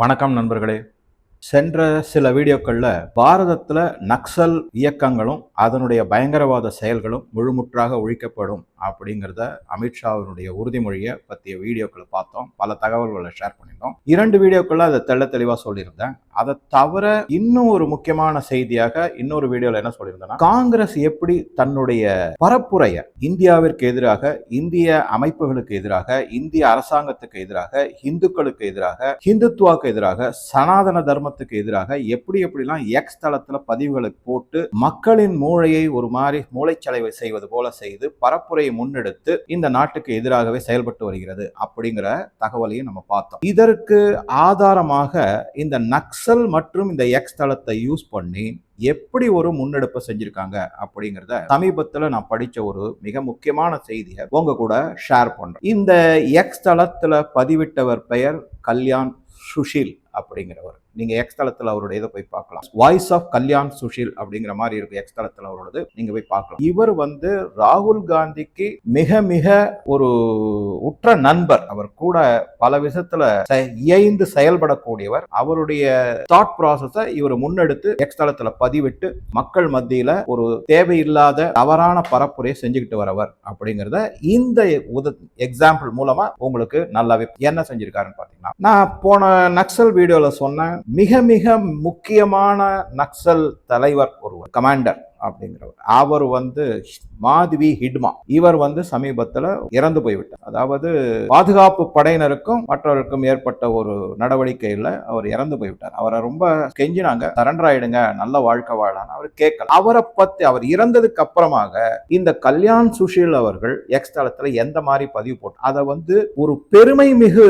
வணக்கம் நண்பர்களே. சென்ற சில வீடியோக்களில் பாரதத்தில் நக்சல் இயக்கங்களும் அதனுடைய பயங்கரவாத செயல்களும் முழுமுற்றாக ஒழிக்கப்படும். அப்படிங்கிறத அமித்ஷாவினுடைய உறுதிமொழியை பற்றிய வீடியோக்களை பார்த்தோம். பல தகவல்களை ஷேர் பண்ணியிருந்தோம். இரண்டு வீடியோக்களில் அதை தெள்ள தெளிவாக சொல்லியிருந்தேன். அதை தவிர இன்னும் ஒரு முக்கியமான செய்தியாக இன்னொரு வீடியோவில் என்ன சொல்லியிருந்தேன்னா காங்கிரஸ் எப்படி தன்னுடைய பரப்புரையை இந்தியாவிற்கு எதிராக இந்திய அமைப்புகளுக்கு எதிராக இந்திய அரசாங்கத்துக்கு எதிராக இந்துக்களுக்கு எதிராக ஹிந்துத்துவாக்கு எதிராக சனாதன தர்மத்துக்கு எதிராக எப்படி எப்படிலாம் எக்ஸ் தளத்துல பதிவுகளை போட்டு மக்களின் மூளையை ஒரு மாதிரி மூளைச்சலவை செய்வது போல செய்து பரப்புரை போரை முன்னெடுத்து இந்த நாட்டுக்கு எதிராகவே செயல்பட்டு வருகிறது அப்படிங்கிற தகவலையும் நம்ம பார்த்தோம். இதற்கு ஆதாரமாக இந்த நக்சல் மற்றும் இந்த எக்ஸ் தளத்தை யூஸ் பண்ணி எப்படி ஒரு முன்னெடுப்பை செஞ்சிருக்காங்க அப்படிங்கிறத சமீபத்தில் நான் படிச்ச ஒரு மிக முக்கியமான செய்தியை உங்க கூட ஷேர் பண்றேன். இந்த எக்ஸ் தளத்துல பதிவிட்டவர் பெயர் கல்யாண் சுஷில் அப்படிங்கிறவர். நீங்க எக்ஸ் தளத்துல அவருடைய இதை போய் பார்க்கலாம். வாய்ஸ் ஆஃப் கல்யாண் சுஷில் அப்படிங்கிற மாதிரி இருக்கு எக்ஸ் தளத்துல அவரோடது. நீங்க போய் பார்க்கலாம். இவர் வந்து ராகுல் காந்திக்கு மிக மிக ஒரு உற்ற நண்பர். அவர் கூட பல விதத்துல இயைந்து செயல்படக்கூடியவர். அவருடைய தாட் ப்ராசஸை இவர் முன்னெடுத்து எக்ஸ் தளத்துல பதிவிட்டு மக்கள் மத்தியில ஒரு தேவையில்லாத தவறான பரப்புரையை செஞ்சுக்கிட்டு வரவர் அப்படிங்கிறத இந்த உத எக்ஸாம்பிள் மூலமா உங்களுக்கு நல்லாவே என்ன செஞ்சிருக்காருன்னு பாத்தீங்கன்னா நான் போன நக்சல் வீடியோல சொன்னேன். மிக மிக முக்கியமான நக்சல் தலைவர் ஒருவர் கமாண்டர் அப்படிங்கிறவர். அவர் வந்து மாதவி ஹிட்மா. இவர் வந்து சமீபத்தில் இறந்து போய்விட்டார். அதாவது பாதுகாப்பு படையினருக்கும் மற்றவருக்கும் ஏற்பட்ட ஒரு நடவடிக்கையில் அவர் இறந்து போய்விட்டார். அவரை ரொம்ப கெஞ்சினாங்க. சரண்டர் ஆயிடுங்க நல்ல வாழ்க்கை வாழான்னு அவர் கேட்கல. அவரை பத்தி அவர் இறந்ததுக்கு அப்புறமாக இந்த கல்யாண் சுஷீல் அவர்கள் எக்ஸ் தளத்தில் எந்த மாதிரி பதிவு போட்டு அதை வந்து ஒரு பெருமை மிகு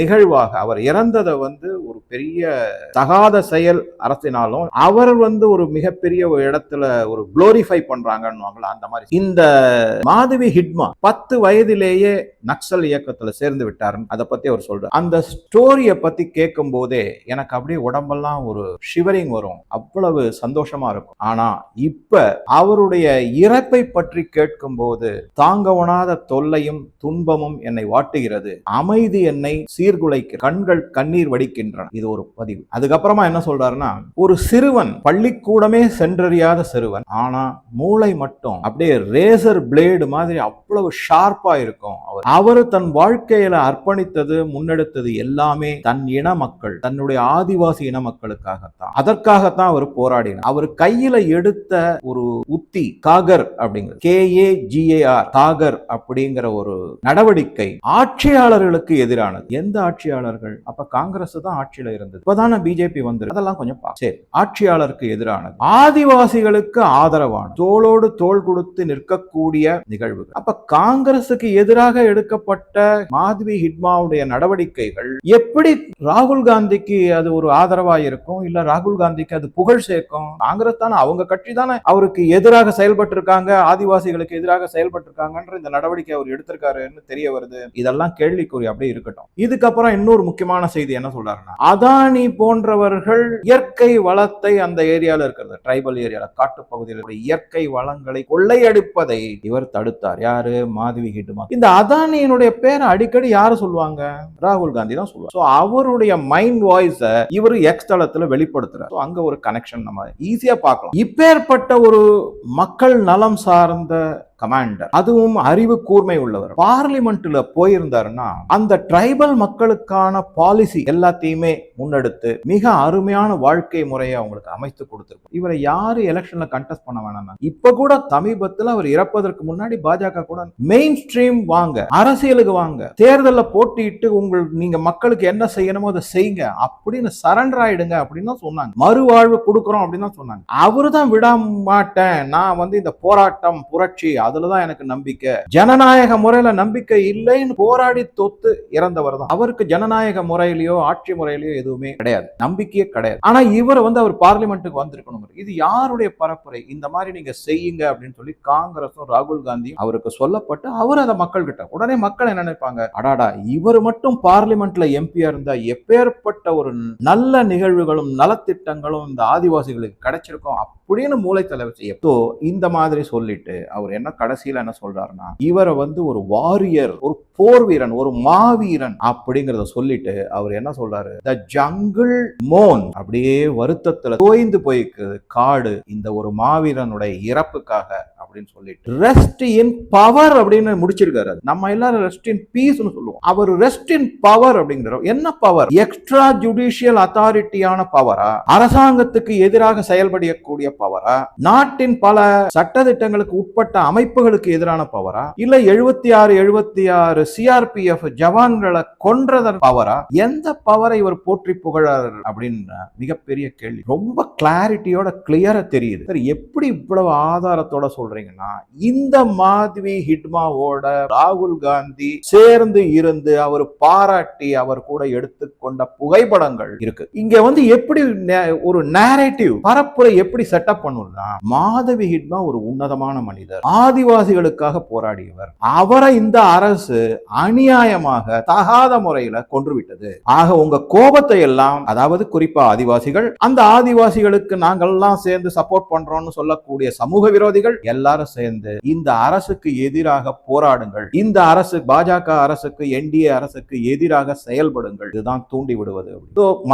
நிகழ்வாக அவர் இறந்ததை வந்து ஒரு பெரிய தகாத செயல் அரசினாலும் அவர் வந்து ஒரு மிகப்பெரிய ஒரு இடத்துல ஒரு குளோரிஃபை பண்றாங்கன்னு அந்த மாதிரி. இந்த மாதவி ஹிட்மா பத்து வயதிலேயே நக்சல் இயக்கத்துல சேர்ந்து விட்டாருன்னு அதை பத்தி அவர் சொல்றாரு. அந்த ஸ்டோரியை பத்தி கேட்கும் போதே எனக்கு அப்படியே உடம்பெல்லாம் ஒரு ஷிவரிங் வரும். அவ்வளவு சந்தோஷமா இருக்கும். ஆனா இப்ப அவருடைய இறப்பை பற்றி கேட்கும் போது தாங்கவனாத தொல்லையும் துன்பமும் என்னை வாட்டுகிறது. அமைதி என்னை சீர்குலைக்க கண்கள் கண்ணீர் வடிக்கின்றன. இது ஒரு பதிவு. அதுக்கப்புறமா என்ன சொல்றாருன்னா ஒரு சிறுவன் பள்ளிக்கூடமே சென்றறியாத சிறுவன். ஆனா மூளை மட்டும் அப்படியே ரேசர் பிளேடு மாதிரி அவ்வளவு ஷார்ப்பா இருக்கும் அவர். அவர் தன் வாழ்க்கையில அர்ப்பணித்தது முன்னெடுத்தது எல்லாமே தன் இன மக்கள் தன்னுடைய ஆதிவாசி இன மக்களுக்காகத்தான். அதற்காகத்தான் அவர் போராடினார். அவர் கையில எடுத்த ஒரு உத்தி காகர் அப்படிங்கிறது கே ஏ ஜிஏஆர் காகர் அப்படிங்கிற ஒரு நடவடிக்கை ஆட்சியாளர்களுக்கு எதிரானது. எந்த ஆட்சியாளர்கள்? அப்ப காங்கிரஸ் தான் ஆட்சியில இருந்தது. இப்பதான பிஜேபி வந்து அதெல்லாம் கொஞ்சம் சரி ஆட்சியாளருக்கு எதிரானது. ஆதிவாசிகளுக்கு ஆதரவான தோளோடு தோள் கொடுத்து நிற்கக்கூடிய நிகழ்வுகள். அப்ப காங்கிரசுக்கு எதிராக எடுக்கப்பட்ட மாதவி ஹிட்மாவுடைய நடவடிக்கைகள் எப்படி ராகுல் காந்திக்கு அது ஒரு ஆதரவா இருக்கும்? இல்ல ராகுல் காந்திக்கு அது புகழ் சேர்க்கும்? காங்கிரஸ் தானே அவங்க கட்சி தானே அவருக்கு எதிராக செயல்பட்டு இருக்காங்க ஆதிவாசிகளுக்கு எதிராக செயல்பட்டு இருக்காங்கன்ற இந்த நடவடிக்கை அவர் எடுத்திருக்காருன்னு தெரிய வருது. இதெல்லாம் கேள்விக்குறி அப்படியே இருக்கட்டும். இதுக்கப்புறம் இன்னொரு முக்கியமான செய்தி என்ன சொல்றாருன்னா அதானி போன்றவர்கள் இயற்கை வளத்தை அந்த ஏரியால இருக்கிறது ட்ரைபல் ஏரியால காட்டு பகுதியில் இயற்கை வளங்களை கொள்ளையடிப்பதை இவர் தடுத்தார். யாரு? மாதவி ஹிட்டுமா இந்த அதானியினுடைய பேரை அடிக்கடி யாரு சொல்லுவாங்க? ராகுல் காந்தி தான் சொல்லுவாங்க அவருடைய மைண்ட் வாய்ஸை இவர் எக்ஸ் தளத்துல வெளிப்படுத்துறாரு. அங்க ஒரு கனெக்ஷன் நம்ம ஈஸியா பார்க்கலாம். இப்பேற்பட்ட ஒரு மக்கள் நலம் சார்ந்த கமாண்டர் அதுவும் அறிவு கூர்மை உள்ளவர். பார்லிமெண்ட்ல போயிருந்தாருன்னா அந்த ட்ரைபல் மக்களுக்கான பாலிசி எல்லாத்தையுமே முன்னெடுத்து மிக அருமையான வாழ்க்கை முறையை அவங்களுக்கு அமைத்து கொடுத்திருக்கும் இவரை யாரு எலெக்ஷன்ல கண்டெஸ்ட் பண்ண வேணாம் இப்ப கூட சமீபத்துல அவர் இறப்பதற்கு முன்னாடி பாஜக கூட மெயின் ஸ்ட்ரீம் வாங்க அரசியலுக்கு வாங்க தேர்தலில் போட்டியிட்டு உங்கள் நீங்க மக்களுக்கு என்ன செய்யணுமோ அதை செய்யுங்க அப்படின்னு சரண்டர் ஆயிடுங்க அப்படின்னு சொன்னாங்க. மறுவாழ்வு கொடுக்குறோம் அப்படின்னு தான் சொன்னாங்க. அவரு தான் விட மாட்டேன். நான் வந்து இந்த போராட்டம் புரட்சி அதுலதான் எனக்கு நம்பிக்கை. ஜனநாயக முறையில நம்பிக்கை இல்லைன்னு போராடி தொத்து இறந்தவர் தான் அவருக்கு ஜனநாயக முறையிலயோ ஆட்சி முறையிலயோ எதுவுமே கிடையாது. நம்பிக்கையே கிடையாது. ஆனா இவர் வந்து அவர் பார்லிமெண்ட்டுக்கு வந்திருக்கணும் இது யாருடைய பரப்புரை? இந்த மாதிரி நீங்க செய்யுங்க அப்படின்னு சொல்லி காங்கிரஸும் ராகுல் காந்தியும் அவருக்கு சொல்லப்பட்டு அவர் அதை மக்கள் கிட்ட உடனே மக்கள் என்ன நினைப்பாங்க? அடாடா இவர் மட்டும் பார்லிமெண்ட்ல எம்பியா இருந்தா எப்பேற்பட்ட ஒரு நல்ல நிகழ்வுகளும் நலத்திட்டங்களும் இந்த ஆதிவாசிகளுக்கு கிடைச்சிருக்கும் அப்படின்னு மூளை தலைவர் செய்ய இந்த மாதிரி சொல்லிட்டு அவர் என்ன கடைசியில என்ன சொல்றாருன்னா இவரை வந்து ஒரு வாரியர் ஒரு போர் வீரன் ஒரு மாவீரன் அப்படிங்கறத சொல்லிட்டு அவர் என்ன சொல்றாரு? த ஜங்கிள் மோன் அப்படியே வருத்தத்துல தோய்ந்து போய்க்குது காடு இந்த ஒரு மாவீரனுடைய இறப்புக்காக அப்படின்னு சொல்லிட்டு. ரெஸ்ட் இன் பவர் அப்படின்னு முடிச்சிருக்காரு நம்ம எல்லாரும் ரெஸ்ட் இன் பீஸ்னு சொல்லுவோம். அவர் ரெஸ்ட் இன் பவர் அப்படிங்கிற என்ன பவர் எக்ஸ்ட்ரா ஜுடிஷியல் அத்தாரிட்டியான பவரா அரசாங்கத்துக்கு எதிராக செயல்படக்கூடிய பவரா நாட்டின் பல சட்டதிட்டங்களுக்கு உட்பட்ட அமைப்பு அமைப்புகளுக்கு எதிரான பவரா இல்ல எழுபத்தி ஆறு எழுபத்தி ஆறு சிஆர்பிஎஃப் ஜவான்களை கொன்றதன் பவரா எந்த பவரை இவர் போற்றி புகழார் அப்படின்னு மிகப்பெரிய கேள்வி. ரொம்ப கிளாரிட்டியோட கிளியரா தெரியுது. சரி எப்படி இவ்வளவு ஆதாரத்தோட சொல்றீங்கன்னா இந்த மாதவி ஹிட்மாவோட ராகுல் காந்தி சேர்ந்து இருந்து அவர் பாராட்டி அவர் கூட எடுத்துக்கொண்ட புகைப்படங்கள் இருக்கு. இங்க வந்து எப்படி ஒரு நேரேட்டிவ் பரப்புரை எப்படி செட்டப் பண்ணணும்னா மாதவி ஹிட்மா ஒரு உன்னதமான மனிதர். ஆதிவாசிகளுக்காக போராடியவர். அவரை இந்த அரசு அநியாயமாக தகாத முறையில கொன்றுவிட்டது. ஆக உங்க கோபத்தை எல்லாம் அதாவது குறிப்பா ஆதிவாசிகள் அந்த ஆதிவாசிகளுக்கு நாங்கள்லாம் சேர்ந்து சப்போர்ட் பண்றோம்னு சொல்லக்கூடிய சமூக விரோதிகள் எல்லாரும் சேர்ந்து இந்த அரசுக்கு எதிராக போராடுங்கள். இந்த அரசு பாஜக அரசுக்கு என்டிஏ அரசுக்கு எதிராக செயல்படுங்கள். இதுதான் தூண்டி விடுவது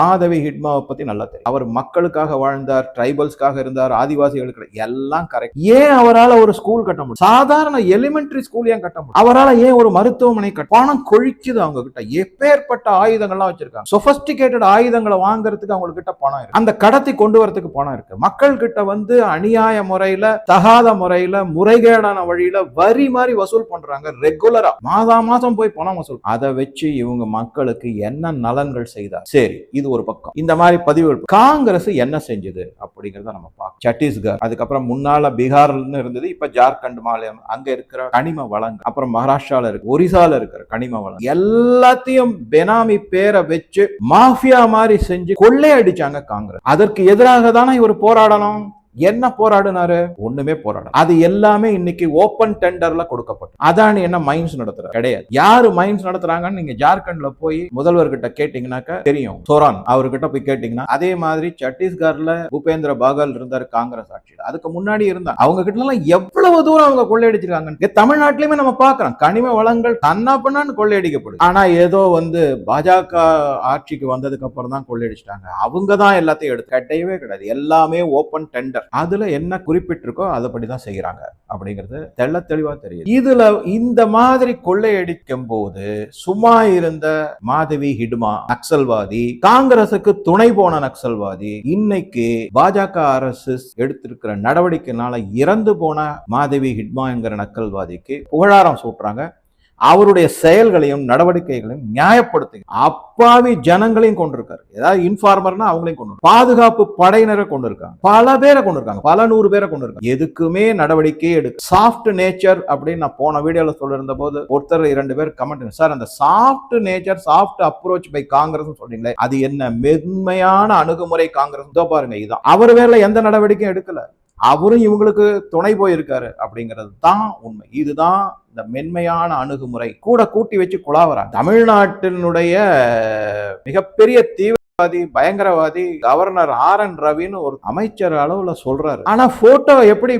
மாதவி ஹிட்மாவை பத்தி நல்லா தெரியும். அவர் மக்களுக்காக வாழ்ந்தார் ட்ரைபல்ஸ்க்காக இருந்தார் ஆதிவாசிகளுக்கு எல்லாம் கரெக்ட் ஏன் அவரால் ஒரு ஸ்கூல் கட்ட முடியும் சாதாரண எலிமெண்டரி ஸ்கூல் ஏன் கட்ட முடியும் அவரால ஏன் ஒரு மருத்துவமனை கட்ட பணம் கொழிக்குது அவங்க கிட்ட எப்பேற்பட்ட ஆயுதங்கள்லாம் வச்சிருக்காங்க. சொபஸ்டிகேட்டட் ஆயுதங்களை வாங்குறதுக்கு அவங்க கிட்ட பணம் இருக்கு. அந்த கடத்தி கொண்டு வரதுக்கு பணம் இருக்கு. மக்கள் கிட்ட வந்து அநியாய முறையில தகாத முறையில முறைகேடான வழியில வரி மாதிரி வசூல் பண்றாங்க ரெகுலரா மாதா மாதம் போய் பணம் வசூல். அதை வச்சு இவங்க மக்களுக்கு என்ன நலன்கள் செய்தார் சரி இது ஒரு பக்கம். இந்த மாதிரி பதிவுகள் காங்கிரஸ் என்ன செஞ்சது? அப்படிங்கறத நம்ம பார்க்கணும். சத்தீஸ்கர் அதுக்கப்புறம் முன்னால பீகார்னு இருந்தது இப்ப ஜார்க்கண்ட் மாநிலம் அங்க இருக்கிற கனிம வளங்கள் அப்புறம் மகாராஷ்டிரால இருக்கு ஒரிசால இருக்கிற கனிம வளம் எல்லாத்தையும் பெனாமி பேரை வச்சு மாஃபியா மாதிரி செஞ்சு கொள்ளையடிச்சாங்க காங்கிரஸ். அதற்கு எதிராக தானே இவர் போராடணும்? என்ன போராடினாரு? ஒண்ணுமே போராட அது எல்லாமே இன்னைக்கு ஓபன் டெண்டர்ல கொடுக்கப்படும் அதானி என்ன மைன்ஸ் நடத்துற கிடையாது. யாரு மைன்ஸ் நடத்துறாங்கன்னு நீங்க ஜார்க்கண்ட்ல போய் முதல்வர்கிட்ட கேட்டீங்கன்னாக்க தெரியும். சோரான் அவர்கிட்ட போய் கேட்டீங்கன்னா அதே மாதிரி சத்தீஸ்கர்ல பூபேந்திர பாகல் இருந்தாரு காங்கிரஸ் ஆட்சியில். அதுக்கு முன்னாடி இருந்தாங்க அவங்க கிட்ட எல்லாம் எவ்வளவு தூரம் அவங்க கொள்ளையடிச்சிருக்காங்க தமிழ்நாட்டிலயுமே நம்ம பாக்குறோம் கனிம வளங்கள் தன்னா பண்ணான்னு கொள்ளையடிக்கப்படுது. ஆனா ஏதோ வந்து பாஜக ஆட்சிக்கு வந்ததுக்கு அப்புறம் தான் கொள்ளையடிச்சிட்டாங்க. அவங்க தான் எல்லாத்தையும் எடுத்து கட்டையவே கிடையாது. எல்லாமே ஓபன் டெண்டர் அதுல என்ன குறிப்பிட்டிருக்கோ அதுபடி தான் செய்யறாங்க அப்படிங்கிறது தெள்ள தெளிவா தெரியுது. இதுல இந்த மாதிரி கொள்ளையடிக்கும் போது சும்மா இருந்த மாதவி ஹிட்மா நக்சல்வாதி காங்கிரசுக்கு துணை போன நக்சல்வாதி இன்னைக்கு பாஜக அரசு எடுத்திருக்கிற நடவடிக்கைனால இறந்து போன மாதவி ஹிட்மா என்கிற நக்கல்வாதிக்கு புகழாரம் சூட்டுறாங்க. அவருடைய செயல்களையும் நடவடிக்கைகளையும் நியாயப்படுத்து அப்பாவி ஜனங்களையும் கொண்டிருக்காரு. ஏதாவது இன்ஃபார்மர்னா அவங்களையும் கொண்டு பாதுகாப்பு படையினரை கொண்டு இருக்காங்க. பல பேரை கொண்டு இருக்காங்க. பல நூறு பேரை கொண்டு இருக்காங்க. எதுக்குமே நடவடிக்கை எடுக்க சாஃப்ட் நேச்சர் அப்படின்னு நான் போன வீடியோல சொல்லிருந்த போது ஒருத்தர் இரண்டு பேர் கமெண்ட் சார் அந்த soft nature soft approach by Congress சொல்றீங்களே அது என்ன மென்மையான அணுகுமுறை காங்கிரஸ் பாருங்க இதுதான் அவர் வேலை எந்த நடவடிக்கையும் எடுக்கல. அவரும் இவங்களுக்கு துணை போயிருக்காரு அப்படிங்கிறது தான் உண்மை. இதுதான் இந்த மென்மையான அணுகுமுறை. கூட கூட்டி வச்சு குழாவரா தமிழ்நாட்டினுடைய மிகப்பெரிய தீவிர பயங்கரவாதி கவர்னர் ஆர் என் ரவின்னு ஒரு அமைச்சர் அளவுல சொல்றாரு. ஆனா போட்டோ எப்படி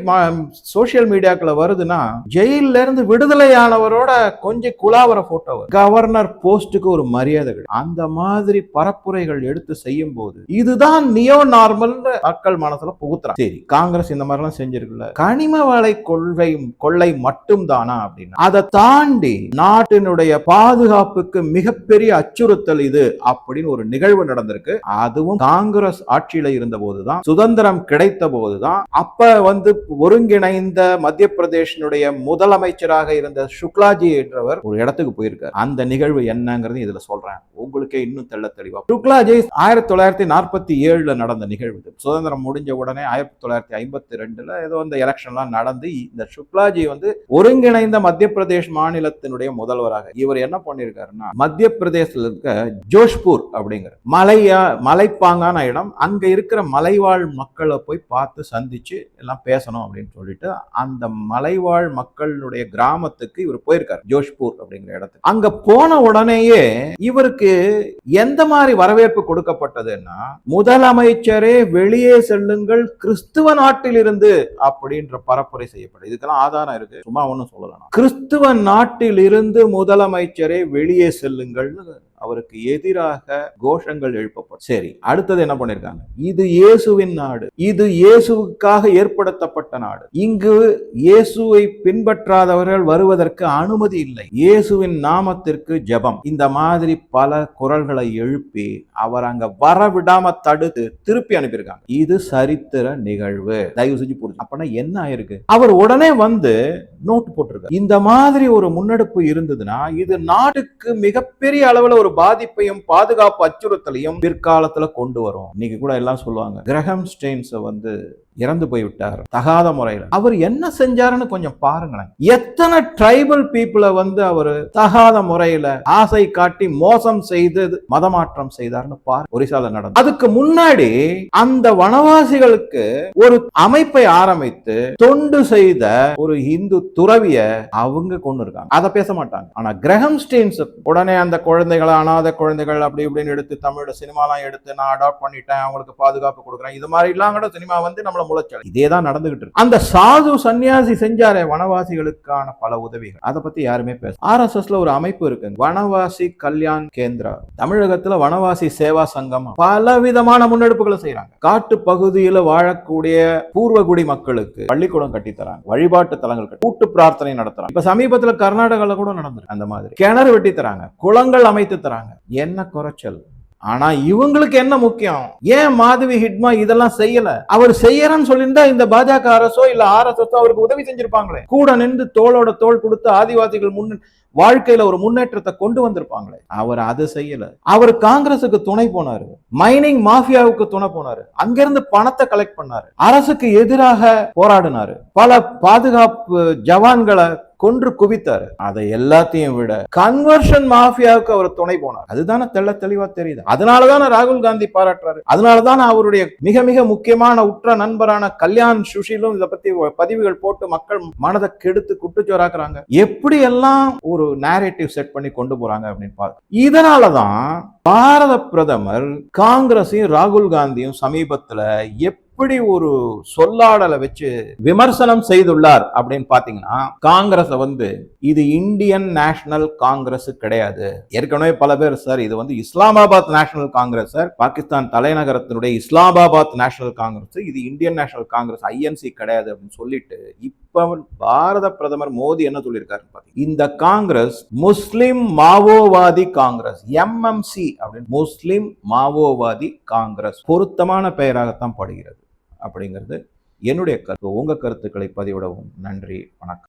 சோசியல் மீடியாக்குள்ள வருதுன்னா ஜெயில்ல இருந்து விடுதலையானவரோட கொஞ்சம் குலாவர போட்டோ கவர்னர் போஸ்டுக்கு ஒரு மரியாதை கிடையாது அந்த மாதிரி பரப்புரைகள் எடுத்து செய்யும் போது இதுதான் நியோ நார்மல் மக்கள் மனசுல புகுத்துறாங்க. சரி காங்கிரஸ் இந்த மாதிரிலாம் செஞ்சிருக்குல்ல. கனிம வளை கொள்கை கொள்ளை மட்டும் தானா அப்படின்னா அதை தாண்டி நாட்டினுடைய பாதுகாப்புக்கு மிகப்பெரிய அச்சுறுத்தல் இது அப்படின்னு ஒரு நிகழ்வு நடந்திருக்கு. அதுவும் காங்கிரஸ் ஆட்சியில இருந்த போதுதான் சுதந்திரம் கிடைத்த போதுதான் அப்ப வந்து ஒருங்கிணைந்த மத்திய பிரதேசனுடைய முதலமைச்சராக இருந்த சுக்லாஜி என்றவர் ஒரு இடத்துக்கு போயிருக்காரு. அந்த நிகழ்வு என்னங்கிறது இதுல சொல்றேன். உங்களுக்கே இன்னும் தெள்ள தெளிவா சுக்லாஜி ஆயிரத்தி தொள்ளாயிரத்தி நாற்பத்தி ஏழுல நடந்த நிகழ்வு. இது. சுதந்திரம் முடிஞ்ச உடனே ஆயிரத்தி தொள்ளாயிரத்தி ஐம்பத்தி ரெண்டுல ஏதோ இந்த எலெக்ஷன்லாம் நடந்து இந்த சுக்லாஜி வந்து ஒருங்கிணைந்த மத்திய பிரதேஷ் மாநிலத்தினுடைய முதல்வராக. இவர் என்ன பண்ணிருக்காருன்னா மத்திய பிரதேசத்துல இருக்க ஜோஷ்பூர் அப்படிங்கிற மலை மலையா மலைப்பாங்கான இடம். அங்க இருக்கிற மலைவாழ் மக்களை போய் பார்த்து சந்திச்சு எல்லாம் பேசணும் அப்படின்னு சொல்லிட்டு அந்த மலைவாழ் மக்களுடைய கிராமத்துக்கு இவர் போயிருக்காரு ஜோஷ்பூர் அப்படிங்கிற இடத்துக்கு. அங்க போன உடனேயே இவருக்கு எந்த மாதிரி வரவேற்பு கொடுக்கப்பட்டதுன்னா முதலமைச்சரே வெளியே செல்லுங்கள் கிறிஸ்துவ நாட்டிலிருந்து அப்படின்ற பரப்புரை செய்யப்படும் இதுக்கெல்லாம் ஆதாரம் இருக்கு. சும்மா ஒன்றும் சொல்லலாம் கிறிஸ்துவ நாட்டில் இருந்து முதலமைச்சரே வெளியே செல்லுங்கள்னு அவருக்கு எதிராக கோஷங்கள் எழுப்பப்படும். சரி. அடுத்தது என்ன பண்ணிருக்காங்க? இது இயேசுவின் நாடு. இது இயேசுவுக்காக ஏற்படுத்தப்பட்ட நாடு. இங்கு இயேசுவை பின்பற்றாதவர்கள் வருவதற்கு அனுமதி இல்லை. இயேசுவின் நாமத்திற்கு ஜெபம். இந்த மாதிரி பல குரல்களை எழுப்பி அவர் அங்க வர விடாம தடுத்து திருப்பி அனுப்பியிருக்காங்க. இது சரித்திர நிகழ்வு. தயவு செஞ்சு புரிஞ்சு. அப்பனா என்ன ஆயிருக்கு? அவர் உடனே வந்து நோட்டு போட்டிருக்காரு. இந்த மாதிரி ஒரு முன்னெடுப்பு இருந்ததுன்னா இது நாட்டுக்கு மிகப்பெரிய அளவுல ஒரு பாதிப்பையும் பாதுகாப்பு அச்சுறுத்தலையும் பிற்காலத்துல கொண்டு வரும். இன்னைக்கு கூட எல்லாம் சொல்லுவாங்க கிரகம் ஸ்டெயின்ஸை வந்து இறந்து போய்விட்டார். தகாத முறையில். அவர் என்ன செஞ்சாருன்னு கொஞ்சம் பாருங்களேன். எத்தனை ட்ரைபல் பீப்புளை வந்து அவர் தகாத முறையில ஆசை காட்டி மோசம் செய்து மதமாற்றம் செய்தார்னு பாரு. ஒரிசால நடந்தது அதுக்கு முன்னாடி அந்த வனவாசிகளுக்கு ஒரு அமைப்பை ஆரம்பித்து தொண்டு செய்த ஒரு இந்து துறவிய அவங்க கொண்டு இருக்காங்க. அதை பேச மாட்டாங்க. ஆனா கிரகம் ஸ்டீன்ஸ் உடனே அந்த குழந்தைகளை அனாதை குழந்தைகள் அப்படி இப்படின்னு எடுத்து தமிழோட சினிமாலாம் எடுத்து நான் அடாப்ட் பண்ணிட்டேன் அவங்களுக்கு பாதுகாப்பு கொடுக்குறேன். இது மாதிரி எல்லாம் கூட சினிமா வந்து நம்மள முளைச்சல் இதே தான் நடந்துகிட்டு இருக்கு. அந்த சாது சன்னியாசி செஞ்சாரே வனவாசிகளுக்கான பல உதவிகள். அதை பத்தி யாருமே பேச ஆர்எஸ்எஸ்ல ஒரு அமைப்பு இருக்கு. வனவாசி கல்யாண் கேந்திரா. தமிழகத்துல வனவாசி சேவா சங்கம் பல விதமான முன்னெடுப்புகளை செய்யறாங்க காட்டு பகுதியில வாழக்கூடிய பூர்வகுடி மக்களுக்கு பள்ளிக்கூடம் கட்டி தராங்க வழிபாட்டு தலங்கள் கூட்டு பிரார்த்தனை நடத்துறாங்க. இப்ப சமீபத்துல கர்நாடகால கூட நடந்திருக்கு. அந்த மாதிரி. கிணறு வெட்டி தராங்க குளங்கள் அமைத்து தராங்க. என்ன குறைச்சல்? ஆனா இவங்களுக்கு என்ன முக்கியம்? ஏன் மாதவி ஹிட்மா இதெல்லாம் செய்யல? அவர் செய்யறன்னு சொல்லியிருந்தா இந்த பாஜக அரசோ இல்ல ஆர்எஸ்எஸ் அவருக்கு உதவி செஞ்சிருப்பாங்களே? கூட நின்று தோளோட தோல் கொடுத்து ஆதிவாசிகள் முன் வாழ்க்கையில ஒரு முன்னேற்றத்தை கொண்டு வந்திருப்பாங்களே? அவர் அதை செய்யல. அவர் காங்கிரசுக்கு துணை போனாரு. மைனிங் மாஃபியாவுக்கு துணை போனாரு. அங்கிருந்து பணத்தை கலெக்ட் பண்ணாரு. அரசுக்கு எதிராக போராடினாரு. பல பாதுகாப்பு ஜவான்களை கொன்று குவித்தாரு. அதை எல்லாத்தையும் விட கன்வர்ஷன் மாஃபியாவுக்கு அவர் துணை போனார். அதுதானே தெள்ள தெளிவா தெரியுது. அதனாலதானே ராகுல் காந்தி பாராட்டுறாரு. அதனாலதான் அவருடைய மிக மிக முக்கியமான உற்ற நண்பரான கல்யாண் சுஷிலும் இதை பத்தி பதிவுகள் போட்டு மக்கள் மனதை கெடுத்து குட்டுச்சோராக்குறாங்க. எப்படி எல்லாம் ஒரு நேரேட்டிவ் செட் பண்ணி கொண்டு போறாங்க அப்படின்னு பார்க்க இதனாலதான் பாரத பிரதமர் காங்கிரஸையும் ராகுல் காந்தியும் சமீபத்துல எப்படி இப்படி ஒரு சொல்லாடலை வச்சு விமர்சனம் செய்துள்ளார் அப்படின்னு பாத்தீங்கன்னா காங்கிரஸ் வந்து இது இந்தியன் நேஷனல் காங்கிரஸ் கிடையாது. ஏற்கனவே பல பேர் சார் இது வந்து இஸ்லாமாபாத் நேஷனல் காங்கிரஸ் சார். பாகிஸ்தான் தலைநகரத்தினுடைய இஸ்லாமாபாத் நேஷனல் காங்கிரஸ் இது இந்தியன் நேஷனல் காங்கிரஸ் ஐஎன்சி கிடையாது அப்படின்னு சொல்லிட்டு இப்ப பாரத பிரதமர் மோடி என்ன சொல்லியிருக்காரு இந்த காங்கிரஸ் முஸ்லிம் மாவோவாதி காங்கிரஸ் எம்எம்சி அப்படின்னு முஸ்லிம் மாவோவாதி காங்கிரஸ் பொருத்தமான பெயராகத்தான் படுகிறது. அப்படிங்கிறது என்னுடைய கருத்து. உங்கள் கருத்துக்களை பதிவிடவும். நன்றி. வணக்கம்.